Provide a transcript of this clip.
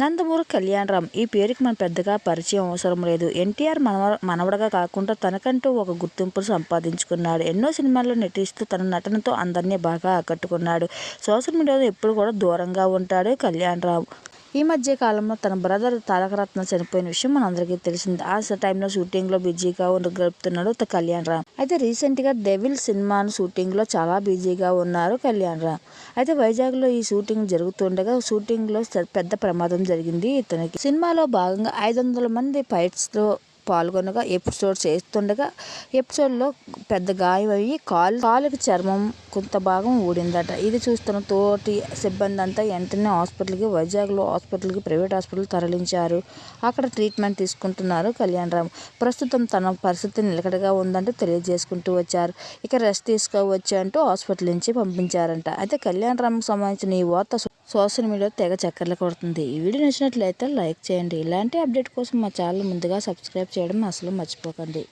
నందమూరి కళ్యాణరామ్ ఈ పేరుకి మన పెద్దగా పరిచయం అవసరం లేదు. ఎన్టీఆర్ మనవ మనవడగా కాకుండా తనకంటూ ఒక గుర్తింపును సంపాదించుకున్నాడు. ఎన్నో సినిమాల్లో నటిస్తూ తన నటనతో అందరినీ బాగా ఆకట్టుకున్నాడు. సోషల్ మీడియాలో ఎప్పుడు కూడా దూరంగా ఉంటాడు కళ్యాణరామ్ ఈ మధ్య కాలంలో తన బ్రదర్ తారకరత్న చనిపోయిన విషయం మనందరికీ తెలిసింది. ఆ టైంలో షూటింగ్లో బిజీగా గడుపుతున్నాడు కళ్యాణ్ రామ్. అయితే రీసెంట్గా డెవిల్ సినిమాను షూటింగ్లో చాలా బిజీగా ఉన్నారు కళ్యాణ్ రామ్. అయితే వైజాగ్లో ఈ షూటింగ్ జరుగుతుండగా షూటింగ్లో పెద్ద ప్రమాదం జరిగింది ఇతనికి. సినిమాలో భాగంగా ఐదు వందల మంది ఫైట్స్తో పాల్గొనగా ఎపిసోడ్ చేస్తుండగా ఎపిసోడ్లో పెద్ద గాయం అయ్యి కాలు కాలుకి చర్మం కొంత భాగం ఊడిందట. ఇది చూస్తున్న తోటి సిబ్బంది అంతా వెంటనే హాస్పిటల్కి వైజాగ్లో హాస్పిటల్కి ప్రైవేట్ హాస్పిటల్ తరలించారు. అక్కడ ట్రీట్మెంట్ తీసుకుంటున్నారు కళ్యాణ్ రామ్ ప్రస్తుతం తన పరిస్థితి నిలకడగా ఉందంటూ తెలియజేసుకుంటూ వచ్చారు. ఇక రెస్ట్ తీసుకోవచ్చు అంటూ హాస్పిటల్ నుంచి పంపించారంట. అయితే కళ్యాణ్ రామ్కి సంబంధించిన ఈ వార్త సోషల్ మీడియా తెగ చక్కర్లు కొడుతుంది. ఈ వీడియో నచ్చినట్లయితే లైక్ చేయండి. ఇలాంటి అప్డేట్ కోసం మా ఛానల్ ముందుగా సబ్స్క్రైబ్ చేయడం అసలు మర్చిపోకండి.